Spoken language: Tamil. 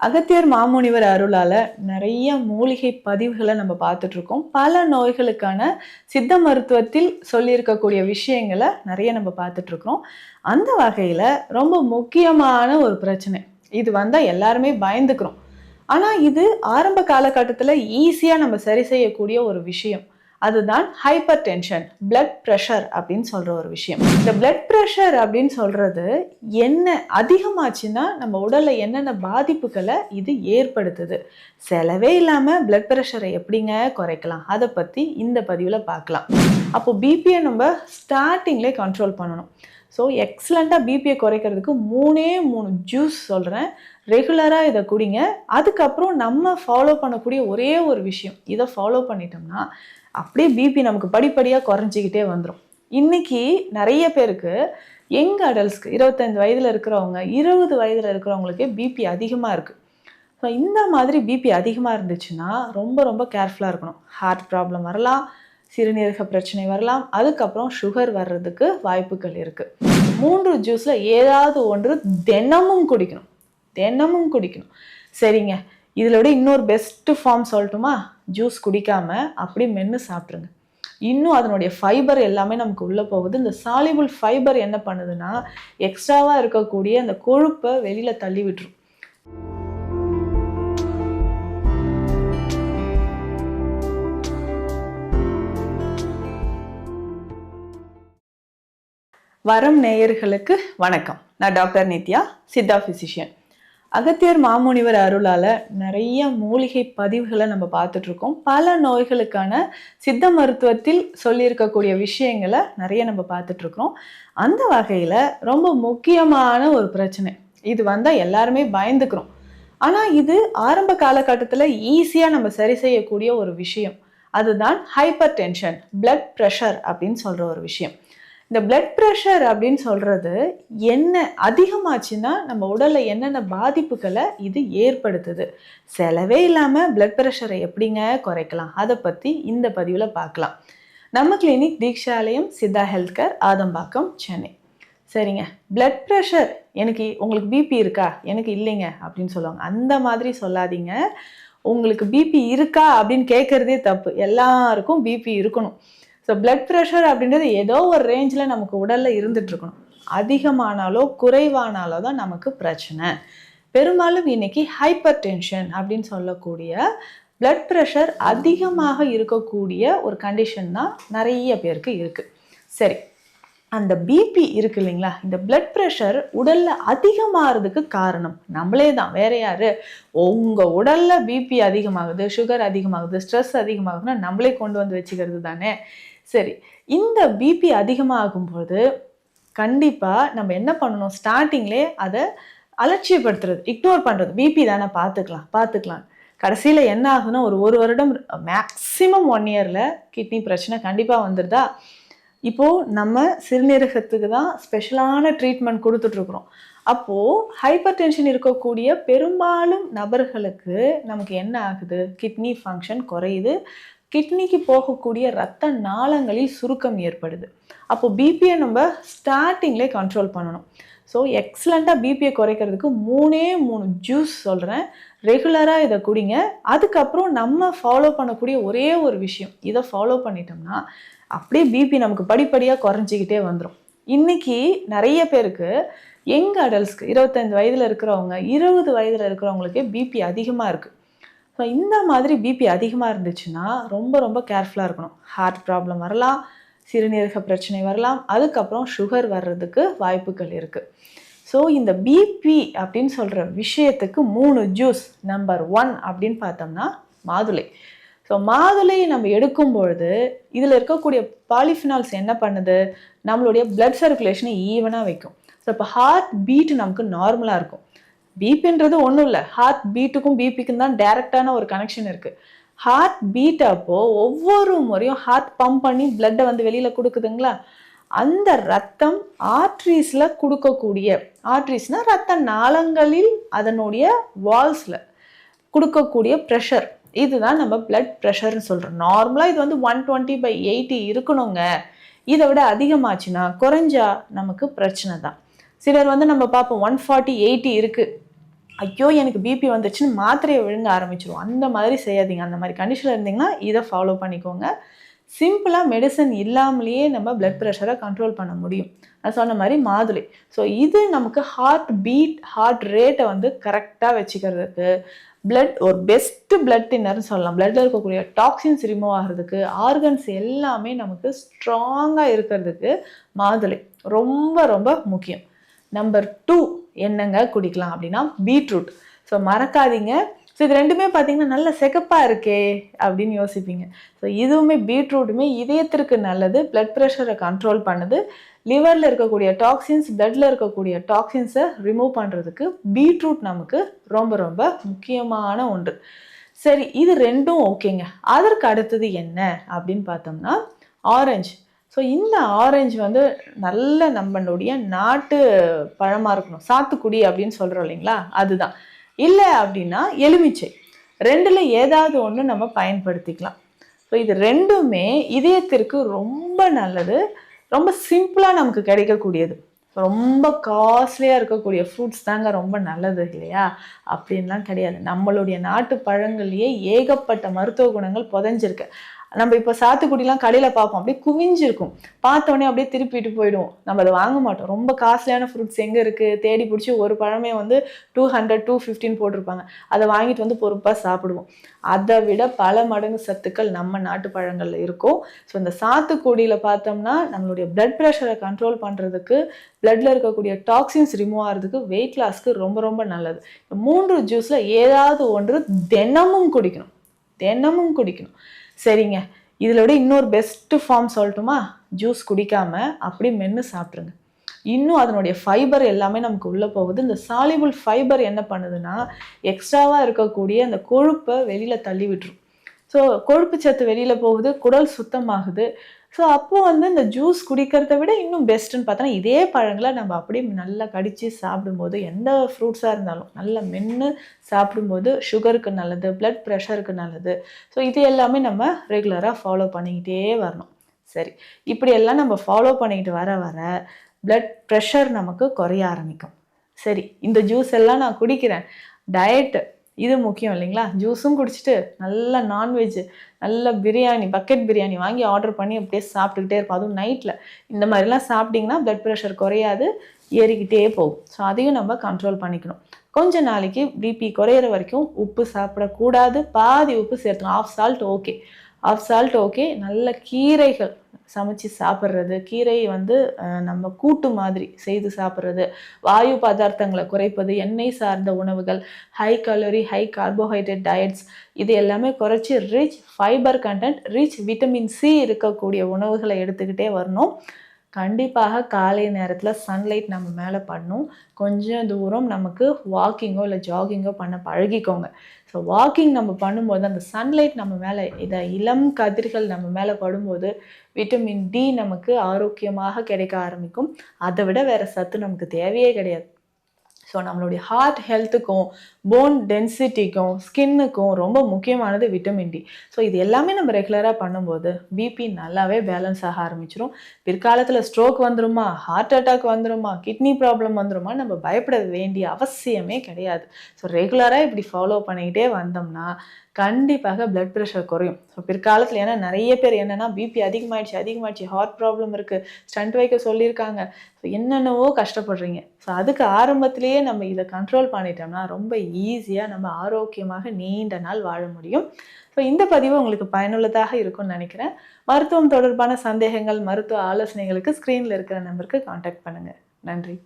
அகத்தியர் மாமுனிவர் அருளால் நிறைய மூலிகை பதிவுகளை நம்ம பார்த்துட்ருக்கோம். பல நோய்களுக்கான சித்த மருத்துவத்தில் சொல்லியிருக்கக்கூடிய விஷயங்களை நிறைய நம்ம பார்த்துட்ருக்கறோம் அந்த வகையில் ரொம்ப முக்கியமான ஒரு பிரச்சனை. இது வந்தால் எல்லாருமே பயந்துக்கிறோம். ஆனால் இது ஆரம்ப காலகட்டத்தில் ஈஸியாக நம்ம சரி செய்யக்கூடிய ஒரு விஷயம். அதுதான் ஹைப்பர் டென்ஷன் பிளட் ப்ரெஷர் அப்படின்னு சொல்கிற ஒரு விஷயம். இந்த பிளட் ப்ரெஷர் அப்படின்னு சொல்கிறது என்ன அதிகமாச்சுன்னா நம்ம உடலில் என்னென்ன பாதிப்புகளை இது ஏற்படுத்துது. செலவே இல்லாமல் பிளட் ப்ரெஷரை எப்படிங்க குறைக்கலாம்? அதை பற்றி இந்த பதிவில் பார்க்கலாம். அப்போ பிபியை நம்ம ஸ்டார்டிங்லேயே கண்ட்ரோல் பண்ணணும். ஸோ எக்ஸலண்ட்டாக பிபியை குறைக்கிறதுக்கு மூணே மூணு ஜூஸ் சொல்கிறேன் ரெகுலராக இதை குடிங்க. அதுக்கப்புறம் நம்ம ஃபாலோ பண்ணக்கூடிய ஒரே ஒரு விஷயம். இதை ஃபாலோ பண்ணிட்டோம்னா அப்படியே பிபி நமக்கு படிப்படியாக குறைஞ்சிக்கிட்டே வந்துடும் இன்னைக்கு நிறைய பேருக்கு யங் அடல்ட்ஸ்க்கு இருபத்தைந்து வயதில் இருக்கிறவங்க இருபது வயதில் இருக்கிறவங்களுக்கே பிபி அதிகமாக இருக்குது ஸோ இந்த மாதிரி பிபி அதிகமாக இருந்துச்சுன்னா ரொம்ப ரொம்ப கேர்ஃபுல்லாக இருக்கணும். ஹார்ட் ப்ராப்ளம் வரலாம் சிறுநீரக பிரச்சனை வரலாம் அதுக்கப்புறம் சுகர் வர்றதுக்கு வாய்ப்புகள் இருக்குது மூன்று ஜூஸில் ஏதாவது ஒன்று தினமும் குடிக்கணும். தினமும் குடிக்கணும். சரிங்க. இதில் விட இன்னொரு பெஸ்ட்டு ஃபார்ம் சொல்லட்டுமா? ஜூஸ் குடிக்காமல் அப்படி மென்று சாப்பிட்ருங்க இன்னும் அதனுடைய ஃபைபர் எல்லாமே நமக்கு உள்ளே போகுது. இந்த சாலிபிள் ஃபைபர் என்ன பண்ணுதுன்னா எக்ஸ்ட்ராவாக இருக்கக்கூடிய அந்த கொழுப்பை வெளியில் தள்ளி விட்டுரும். வரம் நேயர்களுக்கு வணக்கம். நான் டாக்டர் நித்யா சித்தா ஃபிசிஷியன் அகத்தியர் மாமுனிவர் அருளால் நிறைய மூலிகை பதிவுகளை நம்ம பார்த்துட்ருக்கோம். பல நோய்களுக்கான சித்த மருத்துவத்தில் சொல்லியிருக்கக்கூடிய விஷயங்களை நிறைய நம்ம பார்த்துட்ருக்கறோம் அந்த வகையில் ரொம்ப முக்கியமான ஒரு பிரச்சனை. இது வந்தால் எல்லாருமே பயந்துக்கிறோம். ஆனால் இது ஆரம்ப காலகட்டத்தில் ஈஸியாக நம்ம சரி செய்யக்கூடிய ஒரு விஷயம். அதுதான் ஹைப்பர் டென்ஷன் பிளட் ப்ரெஷர் அப்படின்னு சொல்கிற ஒரு விஷயம். இந்த பிளட் ப்ரெஷர் அப்படின்னு சொல்கிறது என்ன அதிகமாச்சுன்னா நம்ம உடலில் என்னென்ன பாதிப்புகளை இது ஏற்படுத்துது. செலவே இல்லாமல் பிளட் ப்ரெஷரை எப்படிங்க குறைக்கலாம்? அதை பற்றி இந்த பதிவில் பார்க்கலாம். நம்ம clinic Dheekshalayam Siddha health care Adambakkam Chennai. சரிங்க. பிளட் ப்ரெஷர் எனக்கு உங்களுக்கு பிபி இருக்கா? எனக்கு இல்லைங்க அப்படின்னு சொல்லுவாங்க. அந்த மாதிரி சொல்லாதீங்க. உங்களுக்கு பிபி இருக்கா அப்படின்னு கேட்குறதே தப்பு. எல்லாருக்கும் பிபி இருக்கணும். ஸோ பிளட் ப்ரெஷர் அப்படின்றது ஏதோ ஒரு ரேஞ்சில் நமக்கு உடலில் இருந்துகிட்ருக்கணும் அதிகமானாலோ குறைவானாலோ தான் நமக்கு பிரச்சனை. பெரும்பாலும் இன்றைக்கி ஹைப்பர் டென்ஷன் அப்படின்னு சொல்லக்கூடிய பிளட் ப்ரெஷர் அதிகமாக இருக்கக்கூடிய ஒரு கண்டிஷன் தான் நிறைய பேருக்கு இருக்குது சரி அந்த பிபி இருக்கு இல்லைங்களா? இந்த பிளட் ப்ரெஷர் உடலில் அதிகமாகிறதுக்கு காரணம் நம்மளே தான். வேற யார்? உங்கள் உடலில் பிபி அதிகமாகுது சுகர் அதிகமாகுது ஸ்ட்ரெஸ் அதிகமாகுதுன்னா நம்மளே கொண்டு வந்து வச்சுக்கிறது தானே. சரி இந்த பிபி அதிகமாகும்போது கண்டிப்பாக நம்ம என்ன பண்ணணும்? ஸ்டார்டிங்லே அதை அலட்சியப்படுத்துறது இக்னோர் பண்ணுறது பிபி தானே பார்த்துக்கலாம் பார்த்துக்கலாம் கடைசியில் என்ன ஆகுதுன்னா ஒரு ஒரு வருடம் மேக்ஸிமம் ஒன் இயரில் கிட்னி பிரச்சனை கண்டிப்பாக வந்துடுதா இப்போது நம்ம சிறுநீரகத்துக்கு தான் ஸ்பெஷலான ட்ரீட்மெண்ட் கொடுத்துட்ருக்குறோம். அப்போது ஹைப்பர் டென்ஷன் இருக்கக்கூடிய பெரும்பாலும் நபர்களுக்கு நமக்கு என்ன ஆகுது? கிட்னி ஃபங்க்ஷன் குறையுது. கிட்னிக்கு போகக்கூடிய ரத்த நாளங்களில் சுருக்கம் ஏற்படுது. அப்போ பிபியை நம்ம ஸ்டார்டிங்லே கண்ட்ரோல் பண்ணணும். ஸோ எக்ஸலண்ட்டாக பிபியை குறைக்கிறதுக்கு மூணே மூணு ஜூஸ் சொல்கிறேன் ரெகுலராக இதை குடிங்க. அதுக்கப்புறம் நம்ம ஃபாலோ பண்ணக்கூடிய ஒரே ஒரு விஷயம். இதை ஃபாலோ பண்ணிட்டோம்னா அப்படியே பிபி நமக்கு படிப்படியாக குறைஞ்சிக்கிட்டே வந்துடும் இன்றைக்கி நிறைய பேருக்கு யங் அடல்ட்ஸ்க்கு இருபத்தஞ்சி வயதில் இருக்கிறவங்க இருபது வயதில் இருக்கிறவங்களுக்கே பிபி அதிகமாக இருக்குது ஸோ இந்த மாதிரி பிபி அதிகமாக இருந்துச்சுன்னா ரொம்ப ரொம்ப கேர்ஃபுல்லாக இருக்கணும். ஹார்ட் ப்ராப்ளம் வரலாம் சிறுநீரக பிரச்சனை வரலாம் அதுக்கப்புறம் சுகர் வர்றதுக்கு வாய்ப்புகள் இருக்குது ஸோ இந்த பிபி அப்படின்னு சொல்கிற விஷயத்துக்கு மூணு ஜூஸ் நம்பர் ஒன் அப்படின்னு பார்த்தோம்னா மாதுளை. ஸோ மாதுளையை நம்ம எடுக்கும் பொழுது இதில் இருக்கக்கூடிய பாலிஃபினால்ஸ் என்ன பண்ணுது? நம்மளுடைய பிளட் சர்க்குலேஷனை ஈவனாக வைக்கும். ஸோ இப்போ ஹார்ட் பீட் நமக்கு நார்மலாக இருக்கும். பிபின்றது ஒன்றும் இல்லை. ஹார்ட் பீட்டுக்கும் பிபிக்கும் தான் டைரக்டான ஒரு கனெக்ஷன் இருக்குது ஹார்ட் பீட் அப்போ ஒவ்வொரு முறையும் ஹார்ட் பம்ப் பண்ணி பிளட்டை வந்து வெளியில் கொடுக்குதுங்களா? அந்த ரத்தம் ஆர்ட்ரீஸில் கொடுக்கக்கூடிய ஆர்ட்ரீஸ்னால் ரத்த நாளங்களில் அதனுடைய வால்ஸில் கொடுக்கக்கூடிய ப்ரெஷர் இதுதான் நம்ம பிளட் ப்ரெஷர்னு சொல்கிறோம் நார்மலாக இது வந்து ஒன் டுவெண்ட்டி பை எயிட்டி இருக்கணுங்க. இதை விட அதிகமாச்சுன்னா குறைஞ்சா நமக்கு பிரச்சனை தான். சிலர் வந்து நம்ம பார்ப்போம் ஒன் ஃபார்ட்டி எயிட்டி இருக்குது ஐயோ எனக்கு பிபி வந்துச்சுன்னு மாத்திரையை விழுங்க ஆரம்பிச்சிடும் அந்த மாதிரி செய்யாதீங்க. அந்த மாதிரி கண்டிஷனில் இருந்தீங்கன்னா இதை ஃபாலோ பண்ணிக்கோங்க. சிம்பிளாக மெடிசன் இல்லாமலேயே நம்ம பிளட் ப்ரெஷரை கண்ட்ரோல் பண்ண முடியும். நான் சொன்ன மாதிரி மாதுளை. ஸோ இது நமக்கு ஹார்ட் பீட் ஹார்ட் ரேட்டை வந்து கரெக்டாக வச்சுக்கிறதுக்கு பிளட் ஒரு பெஸ்ட்டு பிளட் டின்னர்னு சொல்லலாம். பிளட்டில் இருக்கக்கூடிய டாக்ஸின்ஸ் ரிமூவ் ஆகிறதுக்கு ஆர்கன்ஸ் எல்லாமே நமக்கு ஸ்ட்ராங்காக இருக்கிறதுக்கு மாதுளை ரொம்ப ரொம்ப முக்கியம். நம்பர் டூ என்னங்க குடிக்கலாம் அப்படின்னா பீட்ரூட் ஸோ மறக்காதீங்க. ஸோ இது ரெண்டுமே பார்த்தீங்கன்னா நல்ல செகப்பாக இருக்கே அப்படின்னு யோசிப்பீங்க. ஸோ இதுவுமே பீட்ரூட்டுமே இதயத்திற்கு நல்லது பிளட் ப்ரெஷரை கண்ட்ரோல் பண்ணுது. லிவரில் இருக்கக்கூடிய டாக்ஸின்ஸ் பிளட்டில் இருக்கக்கூடிய டாக்ஸின்ஸை ரிமூவ் பண்ணுறதுக்கு பீட்ரூட் நமக்கு ரொம்ப ரொம்ப முக்கியமான ஒன்று. சரி இது ரெண்டும் ஓகேங்க. அதற்கு அடுத்தது என்ன அப்படின்னு பார்த்தோம்னா ஆரஞ்சு ஸோ இந்த ஆரஞ்சு வந்து நல்ல நம்மளுடைய நாட்டு பழமாக இருக்கணும். சாத்துக்குடி அப்படின்னு சொல்கிறோம் இல்லைங்களா? அதுதான். இல்லை அப்படின்னா எலுமிச்சை. ரெண்டில் ஏதாவது ஒன்று நம்ம பயன்படுத்திக்கலாம். ஸோ இது ரெண்டுமே இதயத்திற்கு ரொம்ப நல்லது. ரொம்ப சிம்பிளாக நமக்கு கிடைக்கக்கூடியது. ரொம்ப காஸ்ட்லியாக இருக்கக்கூடிய ஃப்ரூட்ஸ் தாங்க ரொம்ப நல்லது இல்லையா? அப்படின்லாம் கிடையாது. நம்மளுடைய நாட்டு பழங்கள்லேயே ஏகப்பட்ட மருத்துவ குணங்கள் புதஞ்சிருக்கு. நம்ம இப்போ சாத்துக்குடிலாம் கடையில் பார்ப்போம். அப்படியே குவிஞ்சிருக்கும். பார்த்தோன்னே அப்படியே திருப்பிட்டு போயிடுவோம் நம்ம அதை வாங்க மாட்டோம். ரொம்ப காஸ்ட்லியான ஃப்ரூட்ஸ் எங்கே இருக்குது தேடி பிடிச்சி ஒரு பழமே வந்து டூ ஹண்ட்ரட் டூ ஃபிஃப்டின் போட்டிருப்பாங்க. அதை வாங்கிட்டு வந்து பொறுப்பாக சாப்பிடுவோம். அதை விட பல மடங்கு சத்துக்கள் நம்ம நாட்டு பழங்களில் இருக்கும். ஸோ இந்த சாத்துக்குடியில் பார்த்தோம்னா நம்மளுடைய பிளட் ப்ரெஷரை கண்ட்ரோல் பண்ணுறதுக்கு பிளட்டில் இருக்கக்கூடிய டாக்ஸின்ஸ் ரிமூவ் ஆகிறதுக்கு வெயிட் லாஸ்க்கு ரொம்ப ரொம்ப நல்லது. மூன்று ஜூஸில் ஏதாவது ஒன்று தினமும் குடிக்கணும். தினமும் குடிக்கணும். சரிங்க. இதில் விட இன்னொரு பெஸ்ட்டு ஃபார்ம் சொல்லட்டுமா? ஜூஸ் குடிக்காம அப்படி மென்று சாப்பிட்ருங்க இன்னும் அதனுடைய ஃபைபர் எல்லாமே நமக்கு உள்ளே போகுது. இந்த சாலிபிள் ஃபைபர் என்ன பண்ணுதுன்னா எக்ஸ்ட்ராவாக இருக்கக்கூடிய அந்த கொழுப்பை வெளியில் தள்ளி விட்டுரும். ஸோ கொழுப்பு சத்து வெளியில் போகுது குடல் சுத்தமாகுது. ஸோ அப்போ வந்து இந்த ஜூஸ் குடிக்கிறத விட இன்னும் பெஸ்ட்டுன்னு பார்த்தோன்னா இதே பழங்களை நம்ம அப்படியே நல்லா கடித்து சாப்பிடும்போது எந்த ஃப்ரூட்ஸாக இருந்தாலும் நல்லா மென்று சாப்பிடும்போது சுகருக்கு நல்லது பிளட் ப்ரெஷருக்கு நல்லது. ஸோ இது எல்லாமே நம்ம ரெகுலராக ஃபாலோ பண்ணிக்கிட்டே வரணும். சரி. இப்படியெல்லாம் நம்ம ஃபாலோ பண்ணிக்கிட்டு வர வர பிளட் ப்ரெஷர் நமக்கு குறைய ஆரம்பிக்கும். சரி. இந்த ஜூஸ் எல்லாம் நான் குடிக்கிறேன். டயட்டு இது முக்கியம் இல்லைங்களா? ஜூஸும் குடிச்சிட்டு நல்ல நான்வெஜ் நல்ல பிரியாணி பக்கெட் பிரியாணி வாங்கி ஆர்டர் பண்ணி அப்படியே சாப்பிட்டுக்கிட்டே இருப்போம். அதுவும் நைட்டில் இந்த மாதிரிலாம் சாப்பிட்டிங்கன்னா பிளட் ப்ரெஷர் குறையாது ஏறிக்கிட்டே போகும். ஸோ அதையும் நம்ம கண்ட்ரோல் பண்ணிக்கணும். கொஞ்ச நாளைக்கு பிபி குறையிற வரைக்கும் உப்பு சாப்பிடக்கூடாது. பாதி உப்பு சேர்த்துக்கணும். Half salt okay half salt okay நல்ல கீரைகள் சமைச்சு சாப்பிட்றது. கீரை வந்து நம்ம கூட்டு மாதிரி செய்து சாப்பிட்றது. வாயு பதார்த்தங்களை குறைப்பது எண்ணெய் சார்ந்த உணவுகள் high calorie high carbohydrate diets இது எல்லாமே குறைச்சி rich fibre content rich vitamin C இருக்கக்கூடிய உணவுகளை எடுத்துக்கிட்டே வரணும். கண்டிப்பாக காலை நேரத்தில் சன்லைட் நம்ம மேலே பண்ணும். கொஞ்சம் தூரம் நமக்கு வாக்கிங்கோ இல்லை ஜாகிங்கோ பண்ண பழகிக்கோங்க. ஸோ வாக்கிங் நம்ம பண்ணும்போது அந்த சன்லைட் நம்ம மேலே இதை இளம் கதிர்கள் நம்ம மேலே படும்போது விட்டமின் டி நமக்கு ஆரோக்கியமாக கிடைக்க ஆரம்பிக்கும். அதை விட வேறு சத்து நமக்கு தேவையே கிடையாது. ஸோ நம்மளுடைய ஹார்ட் ஹெல்த்துக்கும் போன் டென்சிட்டிக்கும் ஸ்கின்னுக்கும் ரொம்ப முக்கியமானது விட்டமின் டி ஸோ இது எல்லாமே நம்ம ரெகுலராக பண்ணும்போது பிபி நல்லாவே பேலன்ஸ் ஆக ஆரம்பிச்சிடும் பிற்காலத்தில் ஸ்ட்ரோக் வந்துருமா ஹார்ட் அட்டாக் வந்துருமா கிட்னி ப்ராப்ளம் வந்துருமா நம்ம பயப்பட வேண்டிய அவசியமே கிடையாது. ஸோ ரெகுலராக இப்படி ஃபாலோ பண்ணிக்கிட்டே வந்தோம்னா கண்டிப்பாக பிளட் ப்ரெஷர் குறையும். ஸோ பிற்காலத்தில் ஏன்னா நிறைய பேர் என்னென்னா பிபி அதிகமாகிடுச்சு அதிகமாகிடுச்சு ஹார்ட் ப்ராப்ளம் இருக்குது ஸ்டண்ட் வைக்க சொல்லியிருக்காங்க. ஸோ என்னென்னவோ கஷ்டப்படுறீங்க. ஸோ அதுக்கு ஆரம்பத்திலேயே நம்ம இதை கண்ட்ரோல் பண்ணிட்டோம்னா ரொம்ப ஈஸியாக நம்ம ஆரோக்கியமாக நீண்ட நாள் வாழ முடியும். ஸோ இந்த பதிவு உங்களுக்கு பயனுள்ளதாக இருக்கும்னு நினைக்கிறேன். மருத்துவம் தொடர்பான சந்தேகங்கள் மருத்துவ ஆலோசனைகளுக்கு ஸ்க்ரீனில் இருக்கிற நம்பருக்கு காண்டாக்ட் பண்ணுங்கள் நன்றி.